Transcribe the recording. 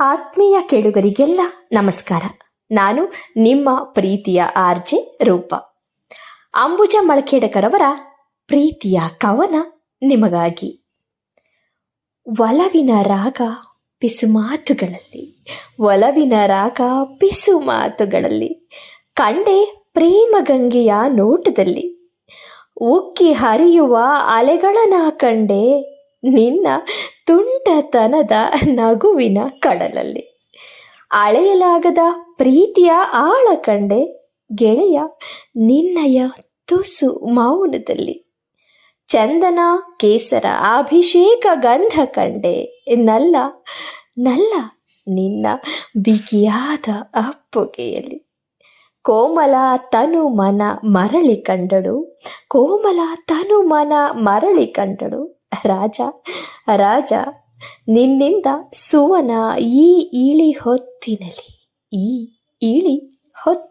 ಆತ್ಮೀಯ ಕೇಳುಗರಿಗೆಲ್ಲ ನಮಸ್ಕಾರ. ನಾನು ನಿಮ್ಮ ಪ್ರೀತಿಯ ಆರ್ಜೆ ರೂಪ. ಅಂಬುಜ ಮಳಕೇಡಕರವರ ಪ್ರೀತಿಯ ಕವನ ನಿಮಗಾಗಿ. ಒಲವಿನ ರಾಗ ಪಿಸುಮಾತುಗಳಲ್ಲಿ ಒಲವಿನ ರಾಗ ಪಿಸುಮಾತುಗಳಲ್ಲಿ ಕಂಡೆ ಪ್ರೇಮ ಗಂಗೆಯ ನೋಟದಲ್ಲಿ, ಉಕ್ಕಿ ಹರಿಯುವ ಅಲೆಗಳನ ಕಂಡೆ ನಿನ್ನ ತುಂಟತನದ ನಗುವಿನ ಕಡಲಲ್ಲಿ. ಅಳೆಯಲಾಗದ ಪ್ರೀತಿಯ ಆಳ ಕಂಡೆ ಗೆಳೆಯ ನಿನ್ನಯ ತುಸು ಮೌನದಲ್ಲಿ. ಚಂದನ ಕೇಸರ ಅಭಿಷೇಕ ಗಂಧ ಕಂಡೆ ನಲ್ಲ ನಲ್ಲ ನಿನ್ನ ಬಿಗಿಯಾದ ಅಪ್ಪುಗೆಯಲ್ಲಿ. ಕೋಮಲ ತನು ಮನ ಮರಳಿ ಕಂಡಳು, ಕೋಮಲ ತನು ಮನ ಮರಳಿ ಕಂಡಳು. ರಾಜ ರಾಜ ನಿನ್ನಿಂದ ಸುವನ ಈ ಇಳಿ ಹೊತ್ತಿನಲ್ಲಿ ಈ ಇಳಿ ಹೊತ್ತು